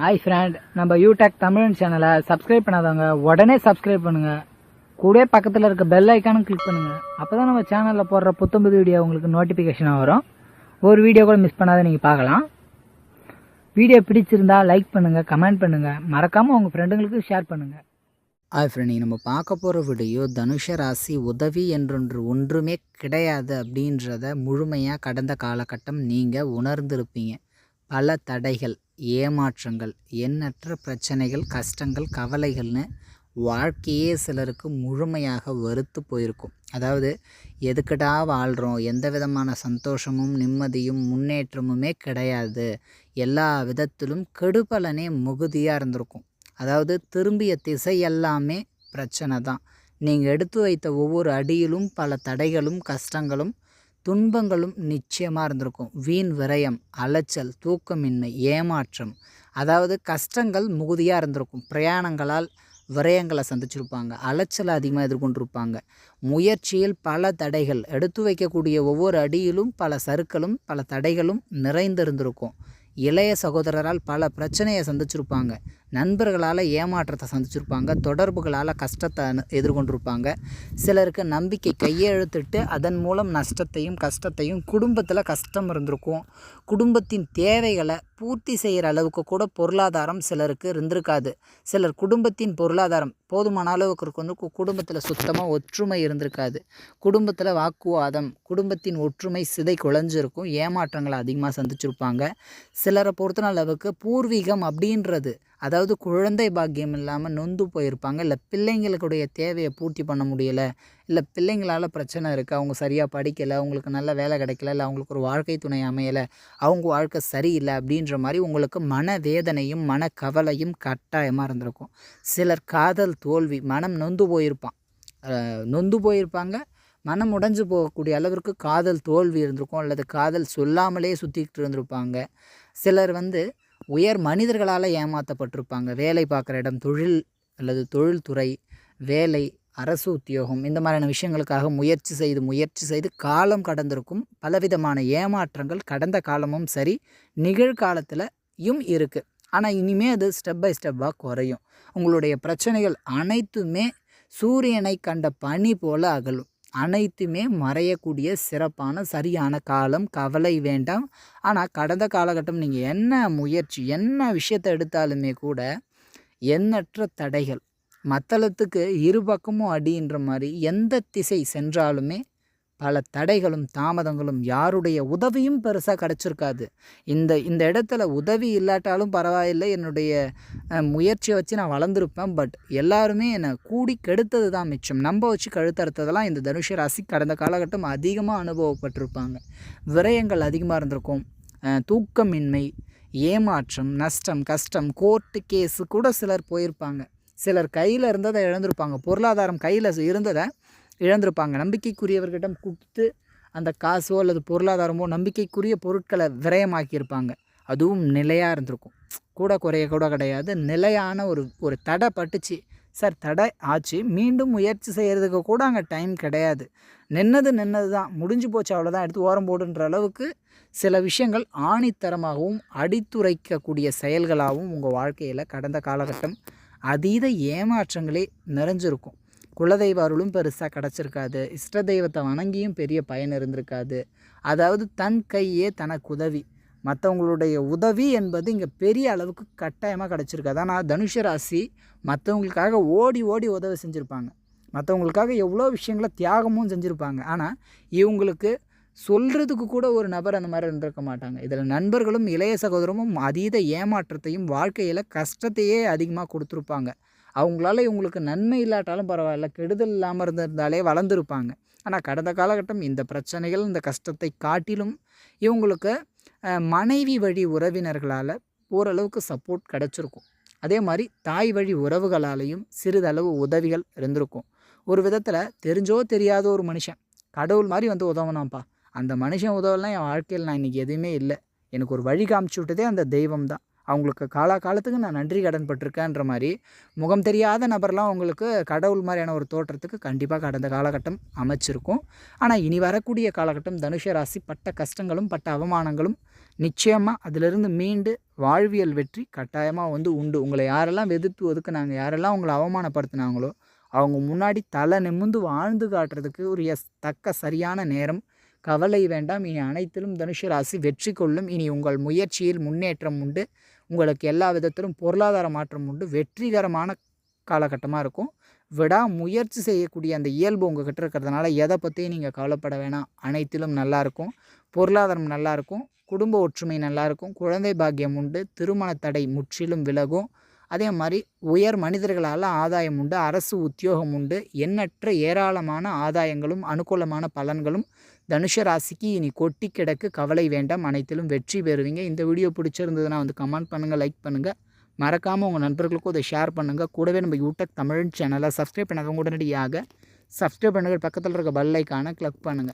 Hi friend நம்ம யூடெக் தமிழ் சேனலை subscribe பண்ணாதவங்க உடனே சப்ஸ்கிரைப் பண்ணுங்க. கூட பக்கத்தில் இருக்க பெல் ஐக்கானும் கிளிக் பண்ணுங்க. அப்பதான் நம்ம சேனலில் போடுற புத்தம்புது வீடியோ உங்களுக்கு நோட்டிஃபிகேஷனாக வரும். ஒரு வீடியோ கூட மிஸ் பண்ணாத நீங்கள் பார்க்கலாம். வீடியோ பிடிச்சிருந்தா லைக் பண்ணுங்கள் கமெண்ட் பண்ணுங்கள் மறக்காமல் உங்கள் ஃப்ரெண்டுங்களுக்கு ஷேர் பண்ணுங்கள் ஹாய் ஃப்ரெண்ட் நம்ம பார்க்க போகிற வீடியோ தனுஷ ராசி உதவி என்றொன்று ஒன்றுமே கிடையாது அப்படின்றத முழுமையாக கடந்த காலகட்டம் நீங்கள் உணர்ந்திருப்பீங்க. பல தடைகள். ஏமாற்றங்கள் எண்ணற்ற பிரச்சனைகள் கஷ்டங்கள் கவலைகள்னு வாழ்க்கையே சிலருக்கு முழுமையாக வெறுத்து போயிருக்கும். அதாவது எதுக்கிட்டா வாழ்கிறோம் எந்த விதமான சந்தோஷமும் நிம்மதியும் முன்னேற்றமுமே கிடையாது. எல்லா விதத்திலும் கெடுபலனே மிகுதியாக இருந்திருக்கும். அதாவது திரும்பிய திசை எல்லாமே பிரச்சனை தான். நீங்கள் எடுத்து வைத்த ஒவ்வொரு அடியிலும் பல தடைகளும் கஷ்டங்களும் துன்பங்களும் நிச்சயமாக இருந்திருக்கும். வீண் விரயம் அலைச்சல் தூக்கமின்மை ஏமாற்றம். அதாவது கஷ்டங்கள் மிகுதியாக இருந்திருக்கும். பிரயாணங்களால் விரயங்களை சந்திச்சிருப்பாங்க. அலைச்சலை அதிகமாக எதிர்கொண்டிருப்பாங்க. முயற்சியில் பல தடைகள் எடுத்து வைக்கக்கூடிய ஒவ்வொரு அடியிலும் பல சறுக்களும் பல தடைகளும் நிறைந்திருந்திருக்கும். இளைய சகோதரரால் பல பிரச்சனையை சந்திச்சிருப்பாங்க. நண்பர்களால் ஏமாற்றத்தை சந்திச்சிருப்பாங்க. தொடர்புகளால் கஷ்டத்தை எதிர்கொண்டிருப்பாங்க. சிலருக்கு நம்பிக்கை கையெழுத்திட்டு அதன் மூலம் நஷ்டத்தையும் கஷ்டத்தையும் குடும்பத்தில் கஷ்டம் இருந்திருக்கும். குடும்பத்தின் தேவைகளை பூர்த்தி செய்கிற அளவுக்கு கூட பொருளாதாரம் சிலருக்கு இருந்திருக்காது. சிலர் குடும்பத்தின் பொருளாதாரம் போதுமான அளவுக்கு இருக்கும் வந்து கு- குடும்பத்தில் சுத்தமாக ஒற்றுமை இருந்திருக்காது. குடும்பத்தில் வாக்குவாதம் குடும்பத்தின் ஒற்றுமை சிதை குலைஞ்சிருக்கும் ஏமாற்றங்களை அதிகமாக சந்திச்சிருப்பாங்க. சிலரை பொறுத்தன அளவுக்கு பூர்வீகம் அப்படின்றது அதாவது குழந்தை பாக்கியம் இல்லாமல் நொந்து போயிருப்பாங்க. இல்லை பிள்ளைங்களுக்குடைய தேவையை பூர்த்தி பண்ண முடியலை. இல்லை பிள்ளைங்களால் பிரச்சனை இருக்குது அவங்க சரியாக படிக்கலை. அவங்களுக்கு நல்ல வேலை கிடைக்கல. இல்லை அவங்களுக்கு ஒரு வாழ்க்கை துணை அமையலை. அவங்க வாழ்க்கை சரியில்லை அப்படின்ற மாதிரி உங்களுக்கு மன வேதனையும் மன கவலையும் கட்டாயமாக இருந்திருக்கும். சிலர் காதல் தோல்வி மனம் நொந்து போயிருப்பான். நொந்து போயிருப்பாங்க. மனம் உடைஞ்சு போகக்கூடிய அளவிற்கு காதல் தோல்வி இருந்திருக்கும். அல்லது காதல் சொல்லாமலே சுற்றிக்கிட்டு இருந்திருப்பாங்க. சிலர் வந்து உயர் மனிதர்களால் ஏமாற்றப்பட்டிருப்பாங்க வேலை பார்க்குற இடம் தொழில் அல்லது தொழில்துறை வேலை அரசு உத்தியோகம் இந்த மாதிரியான விஷயங்களுக்காக முயற்சி செய்து முயற்சி செய்து காலம் கடந்திருக்கும் பலவிதமான ஏமாற்றங்கள் கடந்த காலமும் சரி நிகழ்காலத்திலையும் இருக்குது ஆனால் இனிமே அது ஸ்டெப் பை ஸ்டெப்பாக குறையும். உங்களுடைய பிரச்சனைகள் அனைத்துமே சூரியனை கண்ட பனி போல அகலும். அனைத்துமே மறையக்கூடிய சிறப்பான சரியான காலம் கவலை வேண்டாம். ஆனால் கடந்த காலகட்டம் நீங்கள் என்ன முயற்சி என்ன விஷயத்தை எடுத்தாலுமே கூட எண்ணற்ற தடைகள் மத்தளத்துக்கு இரு பக்கமும் அடின்ற மாதிரி எந்த திசை சென்றாலுமே பல தடைகளும் தாமதங்களும் யாருடைய உதவியும் பெருசாக கிடச்சிருக்காது. இந்த இந்த இடத்துல உதவி இல்லாட்டாலும் பரவாயில்லை. என்னுடைய முயற்சியை வச்சு நான் வளர்ந்துருப்பேன். பட் எல்லாருமே என்னை கூடி கெடுத்தது தான் மிச்சம். நம்ப வச்சு கழுத்தறுத்ததெல்லாம் இந்த தனுஷ ராசி கடந்த காலகட்டம் அதிகமாக அனுபவப்பட்டிருப்பாங்க. விரயங்கள் அதிகமாக இருந்திருக்கும். தூக்கமின்மை ஏமாற்றம் நஷ்டம் கஷ்டம் கோர்ட்டு கேஸு கூட சிலர் போயிருப்பாங்க. சிலர் கையில் இருந்ததை இழந்திருப்பாங்க. பொருளாதாரம் கையில் இருந்ததை இழந்திருப்பாங்க. நம்பிக்கைக்குரியவர்கிட்ட கொடுத்து அந்த காசோ அல்லது பொருளாதாரமோ நம்பிக்கைக்குரிய பொருட்களை விரயமாக்கியிருப்பாங்க. அதுவும் நிலையாக இருந்திருக்கும். கூட குறைய கூட கிடையாது. நிலையான ஒரு ஒரு தடை பட்டுச்சு. சார் தடை ஆச்சு. மீண்டும் முயற்சி செய்கிறதுக்கு கூட அங்கே டைம் கிடையாது. நின்னது நின்னது தான் முடிஞ்சு போச்சு அவ்வளோதான் எடுத்து ஓரம் போடுன்ற அளவுக்கு சில விஷயங்கள் ஆணித்தரமாகவும் அடித்துரைக்கக்கூடிய செயல்களாகவும் உங்கள் வாழ்க்கையில் கடந்த காலகட்டம் அதீத ஏமாற்றங்களே நிறைஞ்சிருக்கும். குலதெய்வ அருளும் பெருசாக கிடச்சிருக்காது. இஷ்ட தெய்வத்தை வணங்கியும் பெரிய பயன் இருந்திருக்காது. அதாவது தன் கையே தனக்கு உதவி. மற்றவங்களுடைய உதவி என்பது இங்கே பெரிய அளவுக்கு கட்டாயமாக கிடச்சிருக்காது ஆனால் தனுஷ ராசி மற்றவங்களுக்காக ஓடி ஓடி உதவி செஞ்சுருப்பாங்க. மற்றவங்களுக்காக எவ்வளோ விஷயங்களை தியாகமும் செஞ்சுருப்பாங்க. ஆனால் இவங்களுக்கு சொல்கிறதுக்கு கூட ஒரு நபர் அந்த மாதிரி இருந்திருக்க மாட்டாங்க. இதில் நண்பர்களும் இளைய சகோதரமும் அதீத ஏமாற்றத்தையும் வாழ்க்கையில் கஷ்டத்தையே அதிகமாக கொடுத்துருப்பாங்க. அவங்களால இவங்களுக்கு நன்மை இல்லாட்டாலும் பரவாயில்ல கெடுதல் இல்லாமல் இருந்திருந்தாலே வளர்ந்துருப்பாங்க. ஆனால் கடந்த காலகட்டம் இந்த பிரச்சனைகள் இந்த கஷ்டத்தை காட்டிலும் இவங்களுக்கு மனைவி வழி உறவினர்களால் ஓரளவுக்கு சப்போர்ட் கிடச்சிருக்கும். அதே மாதிரி தாய் வழி உறவுகளாலேயும் சிறிதளவு உதவிகள் இருந்திருக்கும். ஒரு விதத்தில் தெரிஞ்சோ தெரியாத ஒரு மனுஷன் கடவுள் மாதிரி வந்து உதவனாம்ப்பா அந்த மனுஷன் உதவலாம் என் வாழ்க்கையில் நான் இன்றைக்கி எதுவுமே இல்லை. எனக்கு ஒரு வழி காமிச்சு விட்டதே அந்த தெய்வம் தான். அவங்களுக்கு காலா காலத்துக்கு நான் நன்றி கடன் பட்டிருக்கேன்ற மாதிரி முகம் தெரியாத நபர்லாம் உங்களுக்கு கடவுள் மாதிரியான ஒரு தோற்றத்துக்கு கண்டிப்பாக கடந்த காலகட்டம் அமைச்சிருக்கும். ஆனால் இனி வரக்கூடிய காலகட்டம் தனுஷ ராசி பட்ட கஷ்டங்களும் பட்ட அவமானங்களும் நிச்சயமாக அதிலிருந்து மீண்டு வாழ்வியல் வெற்றி கட்டாயமாக வந்து உண்டு. உங்களை யாரெல்லாம் எதிர்த்து ஒதுக்குனாங்க யாரெல்லாம் உங்களை அவமானப்படுத்தினாங்களோ அவங்க முன்னாடி தலை நிமிர்ந்து வாழ்ந்து காட்டுறதுக்கு ஒரு எஸ் தக்க சரியான நேரம் கவலை வேண்டாம். இனி அனைத்திலும் தனுஷ ராசி வெற்றி கொள்ளும். இனி உங்கள் முயற்சியில் முன்னேற்றம் உண்டு. உங்களுக்கு எல்லா விதத்திலும் பொருளாதார மாற்றம் உண்டு. வெற்றிகரமான காலகட்டமாக இருக்கும். விடா முயற்சி செய்யக்கூடிய அந்த இயல்பு உங்ககிட்ட இருக்கிறதுனால எதை பற்றியும் நீங்கள் கவலைப்பட வேணாம். அனைத்திலும் நல்லாயிருக்கும் பொருளாதாரம் நல்லாயிருக்கும் குடும்ப ஒற்றுமை நல்லாயிருக்கும் குழந்தை பாக்கியம் உண்டு. திருமண தடை முற்றிலும் விலகும். அதே மாதிரி உயர் மனிதர்களால் ஆதாயம் உண்டு. அரசு உத்தியோகம் உண்டு. எண்ணற்ற ஏராளமான ஆதாயங்களும் அனுகூலமான பலன்களும் தனுஷ ராசிக்கு இனி கொட்டி கிடக்கு கவலை வேண்டாம். அனைத்திலும் வெற்றி பெறுவீங்க. இந்த வீடியோ பிடிச்சிருந்ததுன்னா வந்து கமெண்ட் பண்ணுங்கள் லைக் பண்ணுங்கள் மறக்காமல் உங்கள் நண்பர்களுக்கும் இதை ஷேர் பண்ணுங்கள் கூடவே நம்ம யூடியூப் தமிழ் சேனலை சப்ஸ்கிரைப் பண்ணாதவங்க உடனடியாக சப்ஸ்கிரைப் பண்ணுங்கள் பக்கத்தில் இருக்க பெல் ஐக்கானை கிளிக் பண்ணுங்கள்